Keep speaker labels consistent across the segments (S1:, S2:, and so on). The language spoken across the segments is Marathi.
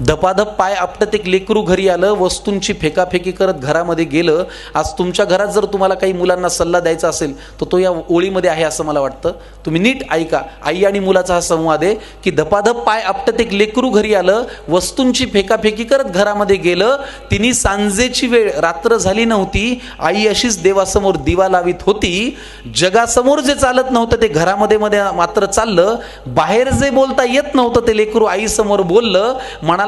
S1: धपाधप पाय आपटत एक लेकरू घरी आलं वस्तूंची फेकाफेकी करत घरामध्ये गेलं. आज तुमच्या घरात जर तुम्हाला काही मुलांना सल्ला द्यायचा असेल तर तो या ओळीमध्ये आहे असं मला वाटतं. तुम्ही नीट ऐका आई आणि मुलाचा हा संवाद आहे की धपाधप पाय आपटत एक लेकरू घरी आलं वस्तूंची फेकाफेकी करत घरामध्ये गेलं. तिने सांजेची वेळ रात्र झाली नव्हती आई अशीच देवासमोर दिवा लावित होती. जगासमोर जे चालत नव्हतं ते घरामध्ये मध्ये मात्र चाललं. बाहेर जे बोलता येत नव्हतं ते लेकरू आईसमोर बोललं. म्हणाला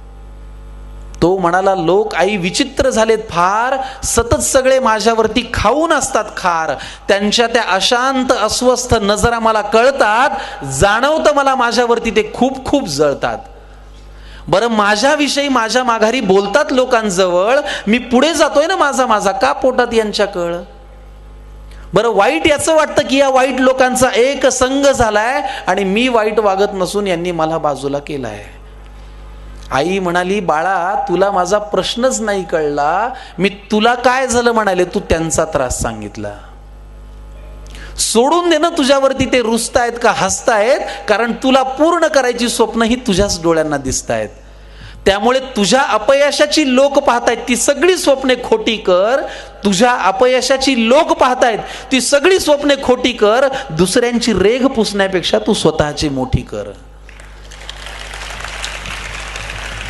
S1: तो म्हणाला लोक आई विचित्र झालेत फार. सतत सगळे माझ्यावरती खाऊन असतात खार. त्यांच्या त्या अशांत अस्वस्थ नजरा मला कळतात. जाणवतं मला माझ्यावरती ते खूप खूप जळतात. बरं माझ्याविषयी माझ्या माघारी बोलतात लोकांजवळ. मी पुढे जातोय ना माझा माझा. का पोटात यांच्या कळ बरं वाईट याचं वाटतं की या वाईट लोकांचा एक संघ झालाय आणि मी वाईट वागत नसून यांनी मला बाजूला केलाय. आई म्हणाली बाळा तुला माझा प्रश्नच नाही कळला. मी तुला काय झालं म्हणाले तू त्यांचा त्रास सांगितला. सोडून दे ना तुझ्यावरती ते रुसतायत का हसतायत कारण तुला पूर्ण करायची स्वप्न ही तुझ्याच डोळ्यांना दिसतायत त्यामुळे तुझ्या अपयशाची लोक पाहतायत ती सगळी स्वप्ने खोटी कर. तुझ्या अपयशाची लोक पाहतायत ती सगळी स्वप्ने खोटी कर. दुसऱ्यांची रेघ पुसण्यापेक्षा तू स्वतःची मोठी कर.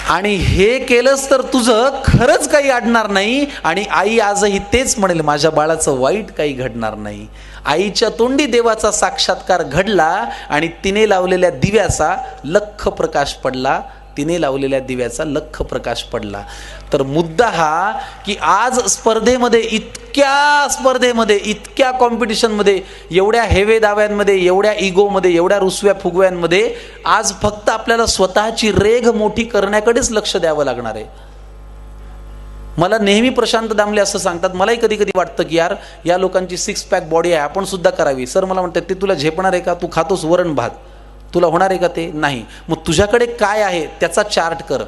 S1: आणि हे केलंस तर तुझं खरंच काही अडणार नाही. आणि आई आजही तेच म्हणेल माझ्या बाळाचं वाईट काही घडणार नाही. आईच्या तोंडी देवाचा साक्षात्कार घडला आणि तिने लावलेल्या दिव्याचा लख प्रकाश पडला. तिने लावलेल्या दिव्याचा लख प्रकाश पडला. तर मुद्दा हा की आज स्पर्धेमध्ये इतक्या स्पर्धेमध्ये इतक्या कॉम्पिटिशनमध्ये एवढ्या हेवे दाव्यांमध्ये एवढ्या इगोमध्ये एवढ्या रुसव्या फुगव्यांमध्ये आज फक्त आपल्याला स्वतःची रेघ मोठी करण्याकडेच लक्ष द्यावं लागणार आहे. मला नेहमी प्रशांत दामले असं सांगतात. मलाही कधी कधी वाटतं की यार या लोकांची सिक्स पॅक बॉडी आहे आपण सुद्धा करावी. सर मला म्हणतात ते तुला झेपणार आहे का? तू खातोस वरण भात. तुला होणार आहे का ते? नाही. मग तुझ्याकडे काय आहे त्याचा चार्ट कर.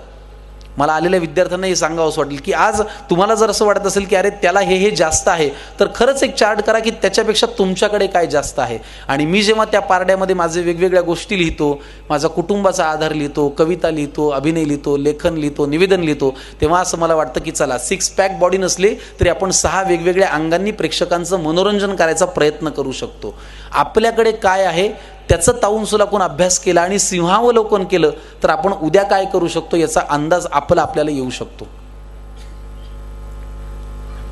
S1: मला आलेल्या विद्यार्थ्यांना हे सांगावं असं वाटेल की आज तुम्हाला जर असं वाटत असेल की अरे त्याला हे हे जास्त आहे तर खरंच एक चार्ट करा की त्याच्यापेक्षा तुमच्याकडे काय जास्त आहे. आणि मी जेव्हा त्या पारड्यामध्ये माझे वेगवेगळ्या गोष्टी लिहितो माझा कुटुंबाचा आधार लिहितो कविता लिहितो अभिनय लिहितो लेखन लिहितो निवेदन लिहितो तेव्हा असं मला वाटतं की चला सिक्स पॅक बॉडी नसली तरी आपण सहा वेगवेगळ्या अंगांनी प्रेक्षकांचं मनोरंजन करायचा प्रयत्न करू शकतो. आपल्याकडे काय आहे? त्याचं ताऊनसुलाकून अभ्यास केला आणि सिंहावलोकन केलं तर आपण उद्या काय करू शकतो याचा अंदाज आपला आपल्याला येऊ शकतो.